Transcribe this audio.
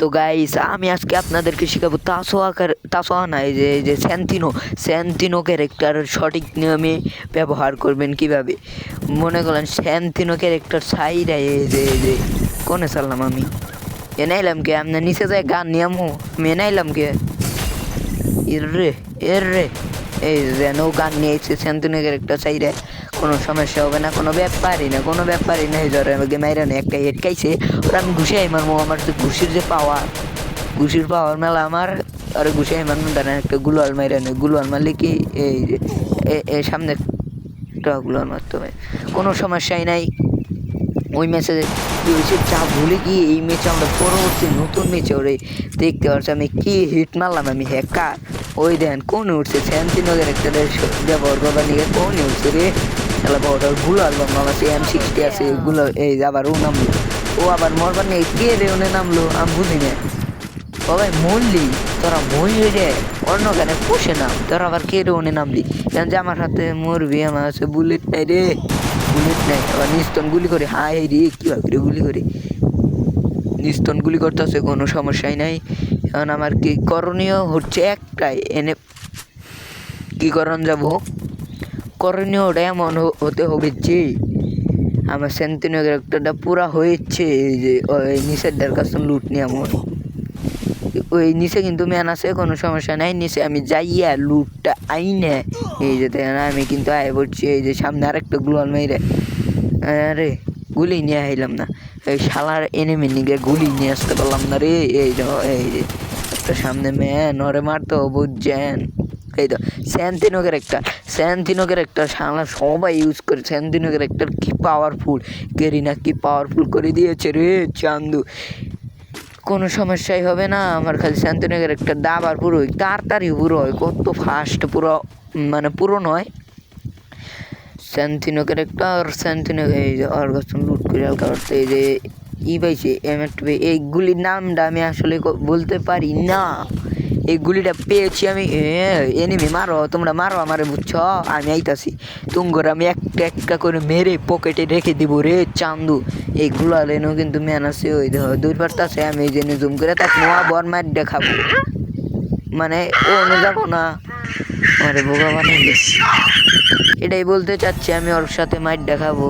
তো গাইস আমি আজকে আপনাদেরকে শেখাবো তাসোয়া কার তাসোয়া না, এই যে যে স্যান্তিনো স্যান্তিনো ক্যারেক্টার সঠিক নিয়মে ব্যবহার করবেন কীভাবে? মনে করলেন স্যান্তিনো ক্যারেক্টার সাইডে যে যে, কোনে চাললাম আমি? এ নাইলাম কে? আপনার নিচে যায় গান নিয়ামো আমি। এ নাইলাম কে? এর রে এর রে। এই যেন গান নিয়ে এসেছে স্যান্তিনো ক্যারেক্টার সাইডে কোনো সমস্যা হবে না, কোনো ব্যাপারই না, কোনো ব্যাপারই না। এই ধরে আমাকে মাইরা না একটা হেটকাইছে ওরা আমি ঘুষাই মারবো আমার যে ঘুষির যে পাওয়ার ঘুষির পাওয়ার মেলা আমার, আর ঘুষাই মারবো তারা একটা গুলোয়াল মাইরা নেই গুলোয়াল মারলে কি এই সামনে একটা গুলোয়াল মারতে কোনো সমস্যাই নাই। ওই ম্যাচে কি হয়েছে, যা ভুলে গিয়ে এই ম্যাচে আমরা পরবর্তী নতুন ম্যাচে ওরে দেখতে পাচ্ছি আমি কি হিট মারলাম, আমি হ্যাকার ওই দেন কোন উঠছে স্যান্তিনগর একটা ব্যবহার করবার নিয়ে কোন উঠছে রে? তাহলে বড়গুলো আলবাম আমার সে এম সিক্সটি আছে এগুলো এই আবার ও নামলো। ও আবার মরবার নিয়ে কে রে ওনে নামলো? আমি বুঝি না। সবাই মরলি? তোরা মরলি রে অন্য গানে পুষে নাম। তোরা আবার কে রে ওনে নামলি? কেন যে আমার হাতে মরবি আমার কাছে বুলেট নাই রে। বুলেট নাই আবার নিস্তন গুলি করে। হাই রে কীভাবে রে গুলি করে? নিস্তন গুলি করতেছে কোনো সমস্যাই নাই। এখন আমার কি করণীয়? হচ্ছে একটাই এনে কি করণ যাব? করণীয় ওটা এমন হতে হবে আমার সেন্তিনো ক্যারেক্টারটা পুরা হয়েছে, এই যে, ওই নিষেধের কাছে লুট নিয়ে আমার। ওই নিচে কিন্তু ম্যান আছে, কোনো সমস্যা নাই। নিচে আমি যাইয়া লুটটা আইনে, এই যে দেখেন, আমি কিন্তু আয় পড়ছি, এই যে সামনে আরেকটা গ্লোয়াল মেরে আরে, গুলি নিয়ে আইলাম না। এই শালার এনিমি নিগে গুলি নিয়ে আসতে পারলাম না রে, এই যে এই যে, একটা সামনে ম্যান ওরে মারতো বুঝছেন? এই তো স্যান্তিনোকের একটা স্যান্তিনোকের একটা শালা সবাই ইউজ করে স্যান্তিনোকের একটা কি পাওয়ারফুল গেরিনা কি পাওয়ারফুল করে দিয়েছে রে চান্দু। কোনো সমস্যাই হবে না, আমার খালি শান্তনগর একটা দাবার পুরো তাড়াতাড়ি পুরো হয় কত ফাস্ট পুরো মানে পুরো নয়। শান্তিনগর একটা আর শান্তিনগর এই যে অর্গাসন লুট করে হালকা করতে এই যে ই পাইছে এম একটা এই গুলির নামটা আমি আসলে বলতে পারি না। এই গুলিটা পেয়েছি আমি। এনিমি মারো, তোমরা মারো আমারে, বুঝছ? আমি আইতাছি। তুঙ্গর আমি একটা একটা করে মেরে পকেটে রেখে দিব রে, চান্দু। এইগুলো আলেনও কিন্তু ম্যান আছে, ওই দুই পারতাছে, আমি এই জন্য জুম করে তাকে নোয়া বর মার দেখাবো মানে ও যাব না। আরে বোকা বানাইলে। এটাই বলতে চাচ্ছি, আমি ওর সাথে মাইট দেখাবো